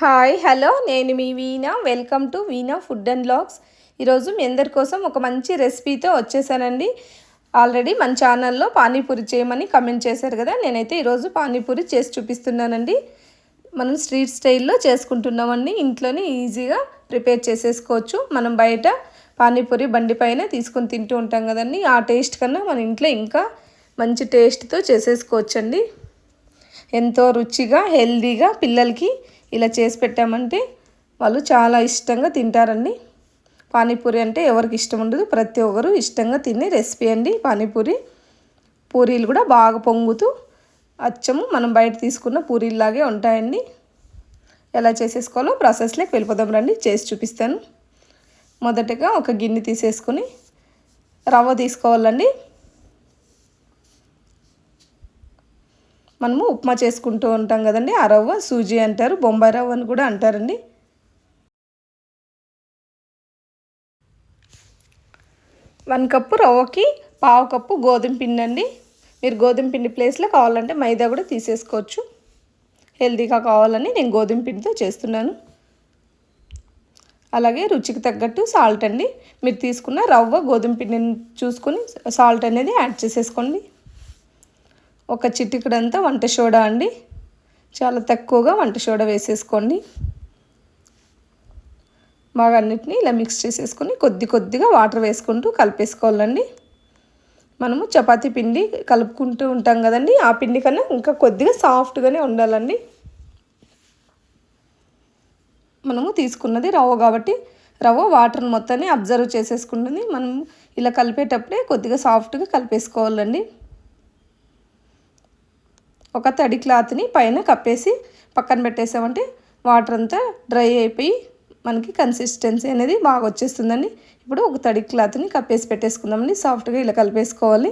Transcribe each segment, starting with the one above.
Hi hello నేను మీ Veena welcome to Veena food and blogs ఈరోజు మీ అందరి కోసం ఒక మంచి రెసిపీతో వచ్చేసానండి. ఆల్రెడీ మన ఛానల్లో పానీపూరి చేయమని కమెంట్ చేశారు కదా నేనైతే ఈరోజు పానీపూరి చేసి చూపిస్తున్నానండి. మనం స్ట్రీట్ స్టైల్లో చేసుకుంటున్నామండి. ఇంట్లోనే ఈజీగా ప్రిపేర్ చేసేసుకోవచ్చు. మనం బయట పానీపూరి బండి పైన తీసుకొని తింటూ ఉంటాం కదండి. ఆ టేస్ట్ కన్నా మన ఇంట్లో ఇంకా మంచి టేస్ట్తో చేసేసుకోవచ్చండి. ఎంతో రుచిగా హెల్దీగా పిల్లలకి ఇలా చేసి పెట్టామంటే వాళ్ళు చాలా ఇష్టంగా తింటారండి. పానీపూరి అంటే ఎవరికి ఇష్టం ఉండదు. ప్రతి ఒక్కరు ఇష్టంగా తినే రెసిపీ అండి పానీపూరి. పూరీలు కూడా బాగా పొంగుతూ అచ్చము మనం బయట తీసుకున్న పూరీలాగే ఉంటాయండి. ఎలా చేసేసుకోవాలో ప్రాసెస్లోకి వెళ్ళిపోదాం రండి. చేసి చూపిస్తాను. మొదటగా ఒక గిన్నె తీసేసుకొని రవ్వ తీసుకోవాలండి. మనము ఉప్మా చేసుకుంటూ ఉంటాం కదండి. ఆ రవ్వ సూజీ అంటారు బొంబాయి రవ్వ అని కూడా అంటారండి. వన్ కప్పు రవ్వకి పావు కప్పు గోధుమ పిండి అండి. మీరు గోధుమ పిండి ప్లేస్లో కావాలంటే మైదా కూడా తీసేసుకోవచ్చు. హెల్తీగా కావాలని నేను గోధుమ పిండితో చేస్తున్నాను. అలాగే రుచికి తగ్గట్టు సాల్ట్ అండి. మీరు తీసుకున్న రవ్వ గోధుమ పిండిని చూసుకొని సాల్ట్ అనేది యాడ్ చేసేసుకోండి. ఒక చిటికడంతా వంట సోడా అండి. చాలా తక్కువగా వంట సోడా వేసేసుకోండి. బాగా అన్నిటిని ఇలా మిక్స్ చేసేసుకొని కొద్ది కొద్దిగా వాటర్ వేసుకుంటూ కలిపేసుకోవాలండి. మనము చపాతీ పిండి కలుపుకుంటూ ఉంటాం కదండి. ఆ పిండి కన్నా ఇంకా కొద్దిగా సాఫ్ట్గానే ఉండాలండి. మనము తీసుకున్నది రవ్వ కాబట్టి రవ్వ వాటర్ మొత్తాన్ని అబ్జర్వ్ చేసేసుకుంటుంది. మనం ఇలా కలిపేటప్పుడే కొద్దిగా సాఫ్ట్గా కలిపేసుకోవాలండి. ఒక తడి క్లాత్ని పైన కప్పేసి పక్కన పెట్టేసామంటే వాటర్ అంతా డ్రై అయిపోయి మనకి కన్సిస్టెన్సీ అనేది బాగా వచ్చేస్తుందండి. ఇప్పుడు ఒక తడి క్లాత్ని కప్పేసి పెట్టేసుకుందామండి. సాఫ్ట్గా ఇలా కలిపేసుకోవాలి.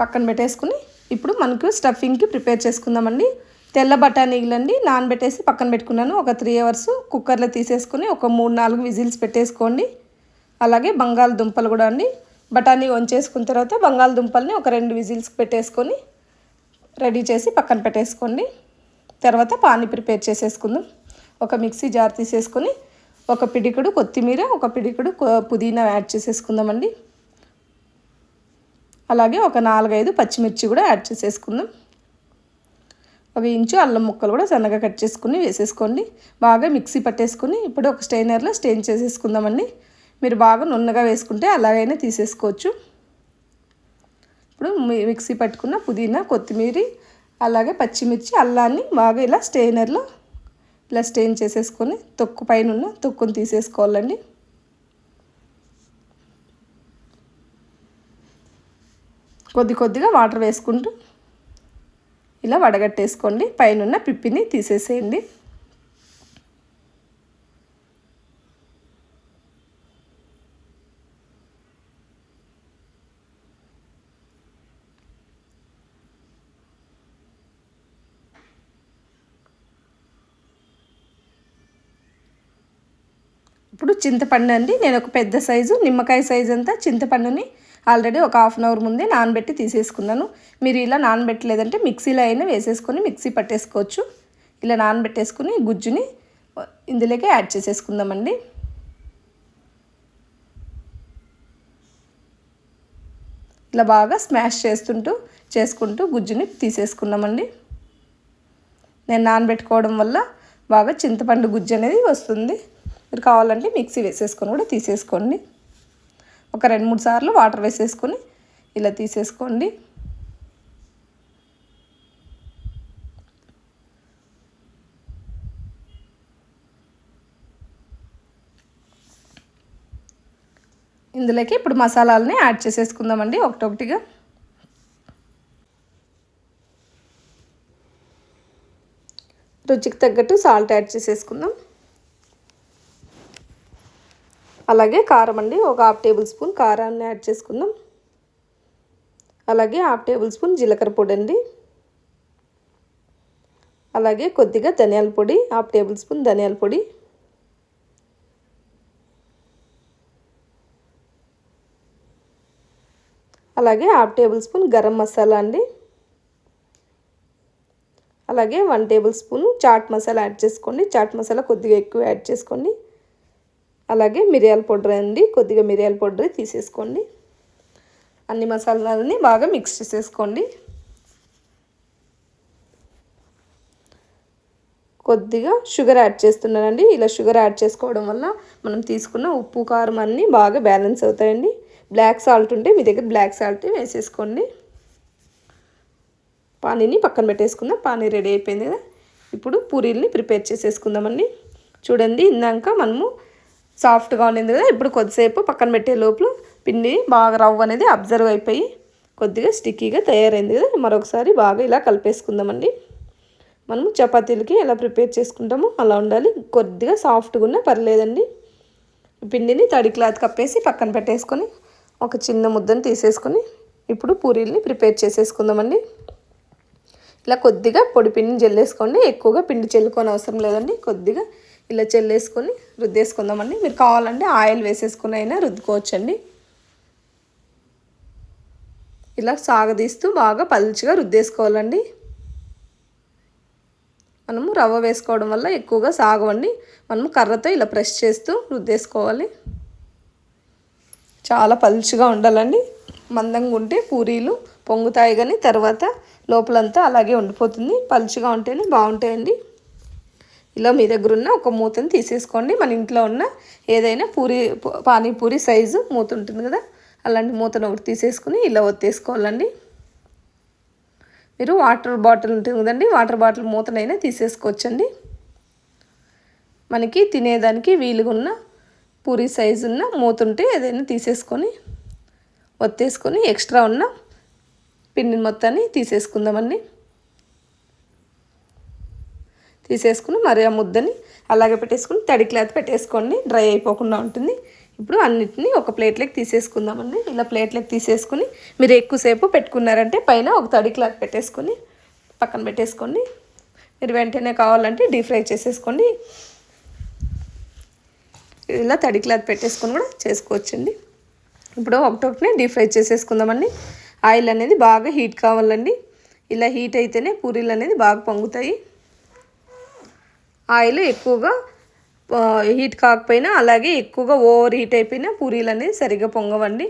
పక్కన పెట్టేసుకుని ఇప్పుడు మనకు స్టఫింగ్కి ప్రిపేర్ చేసుకుందామండి. తెల్ల బఠానీలండి నానబెట్టేసి పక్కన పెట్టుకున్నాను. ఒక త్రీ అవర్స్ కుక్కర్లో తీసేసుకొని ఒక మూడు నాలుగు విజిల్స్ పెట్టేసుకోండి. అలాగే బంగాళదుంపలు కూడా అండి. బఠానీ వంచేసుకున్న తర్వాత బంగాళదుంపల్ని ఒక రెండు విజిల్స్ పెట్టేసుకొని రెడీ చేసి పక్కన పెట్టేసుకోండి. తర్వాత పానీ ప్రిపేర్ చేసేసుకుందాం. ఒక మిక్సీ జార్ తీసేసుకొని ఒక పిడికుడు కొత్తిమీర ఒక పిడికుడు పుదీనా యాడ్ చేసేసుకుందామండి. అలాగే ఒక నాలుగైదు పచ్చిమిర్చి కూడా యాడ్ చేసేసుకుందాం. ఒక ఇంచు అల్లం ముక్కలు కూడా సన్నగా కట్ చేసుకుని వేసేసుకోండి. బాగా మిక్సీ పట్టేసుకుని ఇప్పుడు ఒక స్టైనర్లో స్టెయిన్ చేసేసుకుందామండి. మీరు బాగా నున్నగా వేసుకుంటే అలాగైనా తీసేసుకోవచ్చు. ఇప్పుడు మిక్సీ పట్టుకున్న పుదీనా కొత్తిమీర అలాగే పచ్చిమిర్చి అల్లాన్ని బాగా ఇలా స్టెయినర్లో ఇలా స్టెయిన్ చేసేసుకొని తొక్కు పైన ఉన్న తొక్కుని తీసేసుకోవాలండి. కొద్ది కొద్దిగా వాటర్ వేసుకుంటూ ఇలా వడగట్టేసుకోండి. పైన పిప్పిని తీసేసేయండి. ఇప్పుడు చింతపండు అండి. నేను ఒక పెద్ద సైజు నిమ్మకాయ సైజు అంతా చింతపండుని ఆల్రెడీ ఒక హాఫ్ అన్ అవర్ ముందే నానబెట్టి తీసేసుకున్నాను. మీరు ఇలా నానబెట్టలేదంటే మిక్సీలో అయినా వేసేసుకొని మిక్సీ పట్టేసుకోవచ్చు. ఇలా నానబెట్టేసుకుని గుజ్జుని ఇందులోకి యాడ్ చేసేసుకుందామండి. ఇలా బాగా స్మాష్ చేస్తుంటూ చేసుకుంటూ గుజ్జుని తీసేసుకున్నామండి. నేను నానబెట్టుకోవడం వల్ల బాగా చింతపండు గుజ్జు అనేది వస్తుంది. మీరు కావాలంటే మిక్సీ వేసేసుకొని కూడా తీసేసుకోండి. ఒక రెండు మూడు సార్లు వాటర్ వేసేసుకొని ఇలా తీసేసుకోండి. ఇందులోకి ఇప్పుడు మసాలాలని యాడ్ చేసేసుకుందామండి ఒకటొకటిగా. రుచికి తగ్గట్టు సాల్ట్ యాడ్ చేసేసుకుందాం. అలాగే కారం అండి. ఒక హాఫ్ టేబుల్ స్పూన్ కారాన్ని యాడ్ చేసుకుందాం. అలాగే హాఫ్ టేబుల్ స్పూన్ జీలకర్ర పొడి అండి. అలాగే కొద్దిగా ధనియాల పొడి హాఫ్ టేబుల్ స్పూన్ ధనియాల పొడి. అలాగే half tablespoon garam masala అండి. అలాగే one tablespoon chaat masala add చేసుకోండి. చాట్ మసాలా కొద్దిగా ఎక్కువ యాడ్ చేసుకోండి. అలాగే మిరియాల పౌడర్ అండి కొద్దిగా మిరియాల పౌడర్ తీసేసుకోండి. అన్ని మసాలాలని బాగా మిక్స్ చేసేసుకోండి. కొద్దిగా షుగర్ యాడ్ చేస్తున్నానండి. ఇలా షుగర్ యాడ్ చేసుకోవడం వల్ల మనం తీసుకున్న ఉప్పు కారం అన్నీ బాగా బ్యాలెన్స్ అవుతాయండి. బ్లాక్ సాల్ట్ ఉంటే మీ దగ్గర బ్లాక్ సాల్ట్ వేసేసుకోండి. పానీని పక్కన పెట్టేసుకుందాం. పానీ రెడీ అయిపోయింది కదా. ఇప్పుడు పూరీల్ని ప్రిపేర్ చేసేసుకుందామండి. చూడండి ఇందాక మనము సాఫ్ట్గా ఉండింది కదా ఇప్పుడు కొద్దిసేపు పక్కన పెట్టే లోపల పిండి బాగా రవ్వ అనేది అబ్జర్వ్ అయిపోయి కొద్దిగా స్టిక్కీగా తయారైంది కదా మరొకసారి బాగా ఇలా కలిపేసుకుందామండి. మనము చపాతీలకి ఎలా ప్రిపేర్ చేసుకుంటామో అలా ఉండాలి. కొద్దిగా సాఫ్ట్గా ఉన్నా పర్లేదండి. పిండిని తడి క్లాత్ కప్పేసి పక్కన పెట్టేసుకొని ఒక చిన్న ముద్దను తీసేసుకొని ఇప్పుడు పూరీల్ని ప్రిపేర్ చేసేసుకుందామండి. ఇలా కొద్దిగా పొడి పిండిని జల్లేసుకోండి. ఎక్కువగా పిండి చెల్లుకొని అవసరం లేదండి. కొద్దిగా ఇలా చెల్లేసుకొని రుద్దేసుకుందామండి. మీరు కావాలంటే ఆయిల్ వేసేసుకుని అయినా రుద్దుకోవచ్చండి. ఇలా సాగదీస్తూ బాగా పలుచగా రుద్దేసుకోవాలండి. మనము రవ్వ వేసుకోవడం వల్ల ఎక్కువగా సాగవండి. మనము కర్రతో ఇలా ప్రెస్ చేస్తూ రుద్దేసుకోవాలి. చాలా పలుచుగా ఉండాలండి. మందంగా ఉంటే పూరీలు పొంగుతాయి కానీ తర్వాత లోపలంతా అలాగే ఉండిపోతుంది. పలుచుగా ఉంటేనే బాగుంటాయండి. ఇలా మీ దగ్గర ఉన్న ఒక మూతని తీసేసుకోండి. మన ఇంట్లో ఉన్న ఏదైనా పూరి పానీపూరి సైజు మూత ఉంటుంది కదా అలాంటి మూతను ఒకటి తీసేసుకుని ఇలా ఒత్తేసుకోవాలండి. మీరు వాటర్ బాటిల్ ఉంటుంది కదండి వాటర్ బాటిల్ మూతనైనా తీసేసుకోవచ్చండి. మనకి తినేదానికి వీలుగా ఉన్న పూరి సైజు ఉన్న మూత ఉంటే ఏదైనా తీసేసుకొని ఒత్తేసుకొని ఎక్స్ట్రా ఉన్న పిండిని మొత్తాన్ని తీసేసుకుందామండి. తీసేసుకుని మరి ఆ ముద్దని అలాగే పెట్టేసుకుని తడి క్లాత్ పెట్టేసుకోండి. డ్రై అయిపోకుండా ఉంటుంది. ఇప్పుడు అన్నిటిని ఒక ప్లేట్లోకి తీసేసుకుందామండి. ఇలా ప్లేట్లోకి తీసేసుకుని మీరు ఎక్కువసేపు పెట్టుకున్నారంటే పైన ఒక తడి క్లాత్ పెట్టేసుకొని పక్కన పెట్టేసుకోండి. మీరు వెంటనే కావాలంటే డీప్ ఫ్రై చేసేసుకోండి. ఇలా తడి క్లాత్ పెట్టేసుకొని కూడా చేసుకోవచ్చండి. ఇప్పుడు ఒకటొకటినే డీప్ ఫ్రై చేసేసుకుందామండి. ఆయిల్ అనేది బాగా హీట్ కావాలండి. ఇలా హీట్ అయితేనే పూరీలు అనేది బాగా పొంగుతాయి. ఆయిల్ ఎక్కువగా హీట్ కాకపోయినా అలాగే ఎక్కువగా ఓవర్ హీట్ అయిపోయినా పూరీలు అనేది సరిగ్గా పొంగవండి.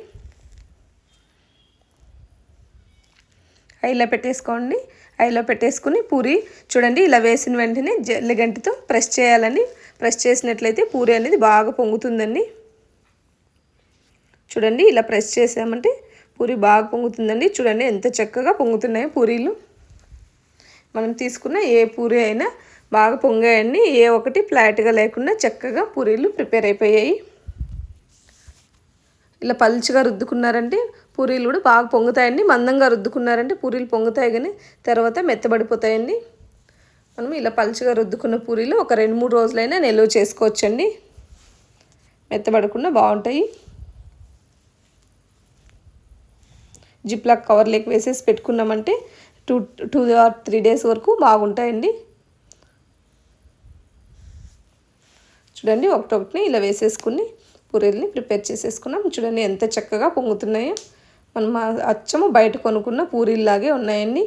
ఐలో పెట్టేసుకోండి. ఐలో పెట్టేసుకుని పూరి చూడండి ఇలా వేసిన వెంటనే జల్లిగంటితో ప్రెస్ చేయాలని ప్రెస్ చేసినట్లయితే పూరి అనేది బాగా పొంగుతుందండి. చూడండి ఇలా ప్రెస్ చేసామంటే పూరి బాగా పొంగుతుందండి. చూడండి ఎంత చక్కగా పొంగుతున్నాయో పూరీలు. మనం తీసుకున్న ఏ పూరి అయినా బాగా పొంగాయన్ని ఏ ఒకటి ఫ్లాట్గా లేకుండా చక్కగా పూరీలు ప్రిపేర్ అయిపోయాయి. ఇలా పలుచగా రుద్దుకున్నారంటే పూరీలు కూడా బాగా పొంగుతాయండి. మందంగా రుద్దుకున్నారంటే పూరీలు పొంగుతాయి కానీ తర్వాత మెత్తబడిపోతాయండి. మనం ఇలా పలుచగా రుద్దుకున్న పూరీలు ఒక రెండు మూడు రోజులైనా నిల్వ చేసుకోవచ్చండి. మెత్తబడకుండా బాగుంటాయి. జిప్లాక్ కవర్లోకి వేసేసి పెట్టుకున్నామంటే two two or three days వరకు బాగుంటాయండి. చూడండి ఒకటొకటిని ఇలా వేసేసుకుని పూరీల్ని ప్రిపేర్ చేసేసుకున్నాం. చూడండి ఎంత చక్కగా పొంగుతున్నాయో. మనం అచ్చము బయట కొనుక్కున్న పూరీల్లాగే ఉన్నాయండి.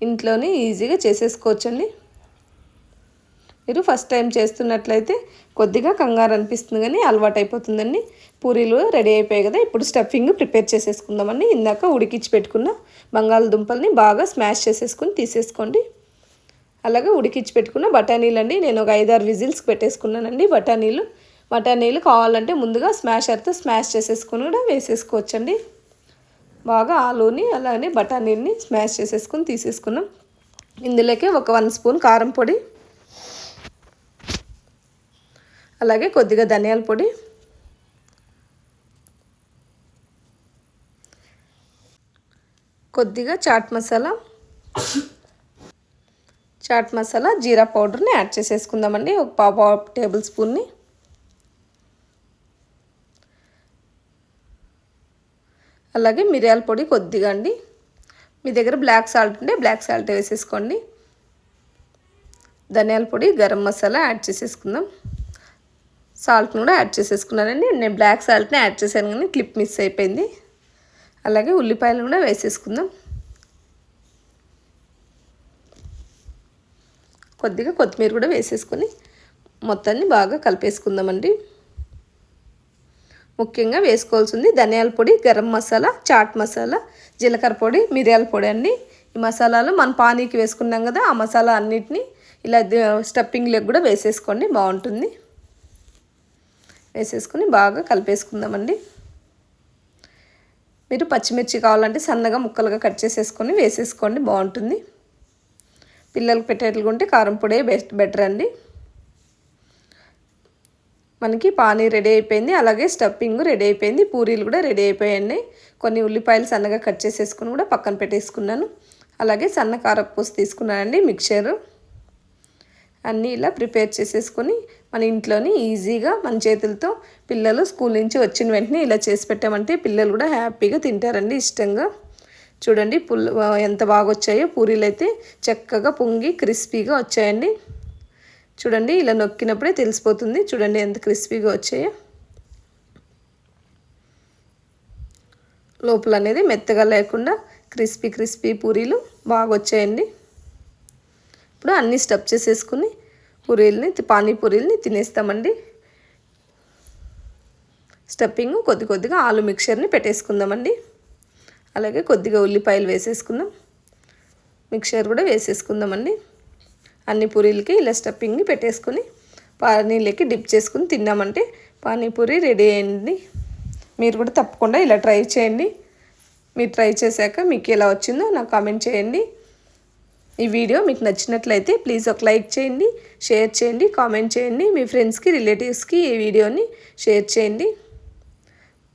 ఇంట్లోనే ఈజీగా చేసేసుకోవచ్చండి. మీరు ఫస్ట్ టైం చేస్తున్నట్లయితే కొద్దిగా కంగారు అనిపిస్తుంది కానీ అలవాటు అయిపోతుందండి. పూరీలు రెడీ అయిపోయాయి కదా ఇప్పుడు స్టఫింగ్ ప్రిపేర్ చేసేసుకుందామండి. ఇందాక ఉడికించి పెట్టుకున్న బంగాళదుంపల్ని బాగా స్మాష్ చేసేసుకుని తీసేసుకోండి. అలాగే ఉడికించి పెట్టుకున్న బఠానీలు అండి. నేను ఒక ఐదారు విజిల్స్ పెట్టేసుకున్నానండి బఠానీలు. బఠానీలు కావాలంటే ముందుగా స్మాషర్తో స్మాష్ చేసేసుకుని కూడా వేసేసుకోవచ్చండి. బాగా ఆలూని అలానే బఠానీని స్మాష్ చేసేసుకుని తీసేసుకున్నాం. ఇందులోకి ఒక వన్ స్పూన్ కారం పొడి అలాగే కొద్దిగా ధనియాల పొడి కొద్దిగా చాట్ మసాలా చాట్ మసాలా జీరా పౌడర్ని యాడ్ చేసేసుకుందామండి. ఒక పావు టేబుల్ స్పూన్ని. అలాగే మిరియాల పొడి కొద్దిగా అండి. మీ దగ్గర బ్లాక్ సాల్ట్ ఉంటే బ్లాక్ సాల్ట్ వేసేసుకోండి. ధనియాల పొడి గరం మసాలా యాడ్ చేసేసుకుందాం. సాల్ట్ని కూడా యాడ్ చేసేసుకున్నానండి. నేను బ్లాక్ సాల్ట్ని యాడ్ చేశాను కానీ క్లిప్ మిస్ అయిపోయింది. అలాగే ఉల్లిపాయలు కూడా వేసేసుకుందాం. కొద్దిగా కొత్తిమీర కూడా వేసేసుకొని మొత్తాన్ని బాగా కలిపేసుకుందామండి. ముఖ్యంగా వేసుకోవాల్సింది ధనియాల పొడి గరం మసాలా చాట్ మసాలా జీలకర్ర పొడి మిరియాల పొడి అండి. ఈ మసాలాలు మన పానీకి వేసుకున్నాం కదా ఆ మసాలా అన్నిటినీ ఇలా స్టఫింగ్లోకి కూడా వేసేసుకోండి బాగుంటుంది. వేసేసుకొని బాగా కలిపేసుకుందామండి. మీరు పచ్చిమిర్చి కావాలంటే సన్నగా ముక్కలుగా కట్ చేసేసుకొని వేసేసుకోండి బాగుంటుంది. పిల్లలకు పెట్టేట్లుగా కారం పొడే బెస్ట్ బెటర్ అండి. మనకి పానీ రెడీ అయిపోయింది అలాగే స్టఫింగ్ రెడీ అయిపోయింది పూరీలు కూడా రెడీ అయిపోయాయి కొన్ని ఉల్లిపాయలు సన్నగా కట్ చేసేసుకుని కూడా పక్కన పెట్టేసుకున్నాను. అలాగే సన్న కారపూస తీసుకున్నానండి మిక్చరు. అన్నీ ఇలా ప్రిపేర్ చేసేసుకొని మన ఇంట్లోని ఈజీగా మన చేతులతో పిల్లలు స్కూల్ నుంచి వచ్చిన వెంటనే ఇలా చేసి పెట్టామంటే పిల్లలు కూడా హ్యాపీగా తింటారండి ఇష్టంగా. చూడండి పుల్ ఎంత బాగా వచ్చాయో పూరీలు అయితే చక్కగా పొంగి క్రిస్పీగా వచ్చాయండి. చూడండి ఇలా నొక్కినప్పుడే తెలిసిపోతుంది. చూడండి ఎంత క్రిస్పీగా వచ్చాయో. లోపల అనేది మెత్తగా లేకుండా క్రిస్పీ క్రిస్పీ పూరీలు బాగా వచ్చాయండి ఇప్పుడు అన్నీ స్టఫ్ చేసేసుకుని పూరీలని పానీపూరీలని తినేస్తామండి. స్టఫింగ్ కొద్ది కొద్దిగా ఆలు మిక్చర్ని పెట్టేసుకుందామండి. అలాగే కొద్దిగా ఉల్లిపాయలు వేసేసుకుందాం. మిక్చర్ కూడా వేసేసుకుందామండి. అన్ని పూరీలకి ఇలా స్టఫింగ్ పెట్టేసుకొని పానీలకి డిప్ చేసుకుని తిన్నామంటే పానీపూరి రెడీ అయింది మీరు కూడా తప్పకుండా ఇలా ట్రై చేయండి. మీరు ట్రై చేశాక మీకు ఎలా వచ్చిందో నాకు కామెంట్ చేయండి. ఈ వీడియో మీకు నచ్చినట్లయితే ప్లీజ్ ఒక లైక్ చేయండి షేర్ చేయండి కామెంట్ చేయండి. మీ ఫ్రెండ్స్కి రిలేటివ్స్కి ఈ వీడియోని షేర్ చేయండి.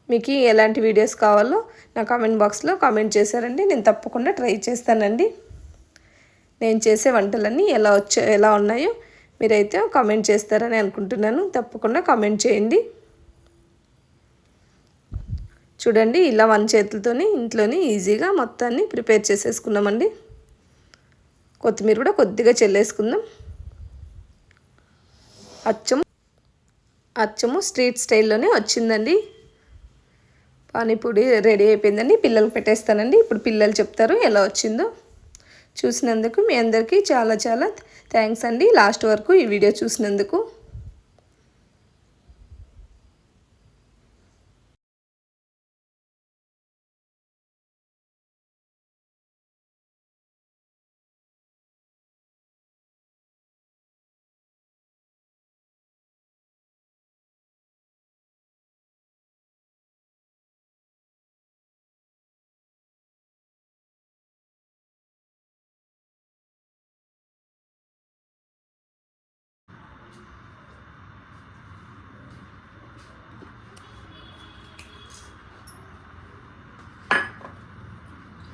మీకు ఎలాంటి వీడియోస్ కావాలో నా కామెంట్ బాక్స్లో కామెంట్ చేశారండి. నేను తప్పకుండా ట్రై చేస్తానండి. నేను చేసే వంటలన్నీ ఎలా వచ్చా ఎలా ఉన్నాయో మీరైతే కామెంట్ చేస్తారని అనుకుంటున్నాను. తప్పకుండా కామెంట్ చేయండి. చూడండి ఇలా వన్ చేతులతోని ఇంట్లోనే ఈజీగా మొత్తాన్ని ప్రిపేర్ చేసేసుకున్నామండి. కొత్తిమీర కూడా కొద్దిగా చెల్లేసుకుందాం. అచ్చము అచ్చము స్ట్రీట్ స్టైల్లోనే వచ్చిందండి. పానీపూరి రెడీ అయిపోయిందండి పిల్లలకు పెట్టేస్తానండి. ఇప్పుడు పిల్లలు చెప్తారు ఎలా వచ్చిందో చూసినందుకు మీ అందరికీ చాలా చాలా థ్యాంక్స్ అండి. లాస్ట్ వరకు ఈ వీడియో చూసినందుకు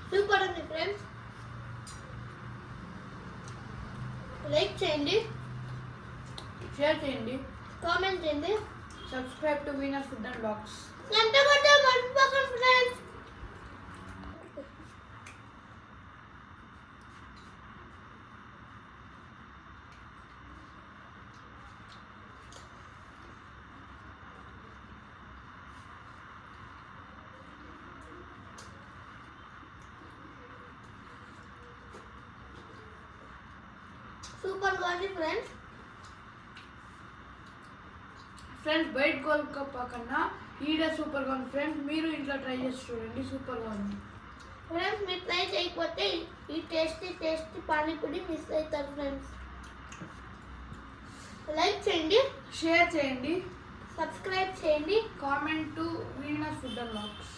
సూపర్ ఉంది ఫ్రెండ్స్ లైక్ చేయండి. షేర్ చేయండి. కామెంట్ చేయండి. Subscribe to Veena food and box గంట కొట్ట మర్చిపోకండి ఫ్రెండ్స్ సూపర్గా ఉంది ఫ్రెండ్స్ ఫ్రెండ్స్ బయట కోల్కప్ప కన్నా ఈడే సూపర్గా ఉంది ఫ్రెండ్స్ మీరు ఇంట్లో ట్రై చేసి చూడండి సూపర్గా ఉంది. ఫ్రెండ్స్ మీరు ట్రై చేయకపోతే ఈ టేస్టీ టేస్టీ పానీపూరి మిస్ అవుతారు ఫ్రెండ్స్ లైక్ చేయండి. షేర్ చేయండి. సబ్స్క్రైబ్ చేయండి. Comment to Veena food box